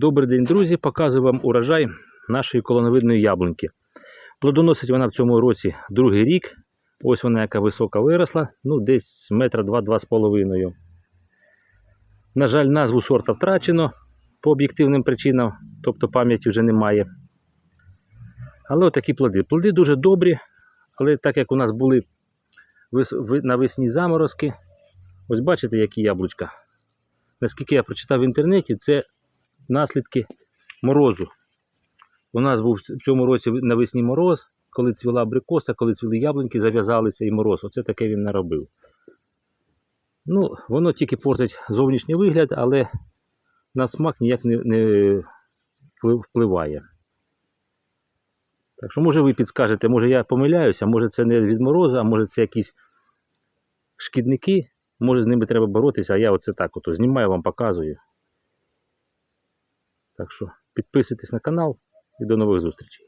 Добрий день, друзі! Показую вам урожай нашої колоновидної яблуньки. Плодоносить вона в цьому році другий рік. Ось вона яка висока виросла, ну десь метра два-два з половиною. На жаль, назву сорта втрачено по об'єктивним причинам, тобто пам'яті вже немає. Але отакі плоди. Плоди дуже добрі, але так як у нас були навесні заморозки, ось бачите, які яблучка. Наскільки я прочитав в інтернеті, це наслідки морозу. У нас був в цьому році навесні мороз, коли цвіла абрикоса, коли цвіли яблуньки, зав'язалися і мороз. Оце таке він наробив. Ну, воно тільки портить зовнішній вигляд, але на смак ніяк не, не впливає. Так що, може, ви підскажете, може я помиляюся, може це не від морозу, а може це якісь шкідники, може з ними треба боротися, а я оце так ото знімаю, вам показую. Так що підписуйтесь на канал і до нових зустрічей.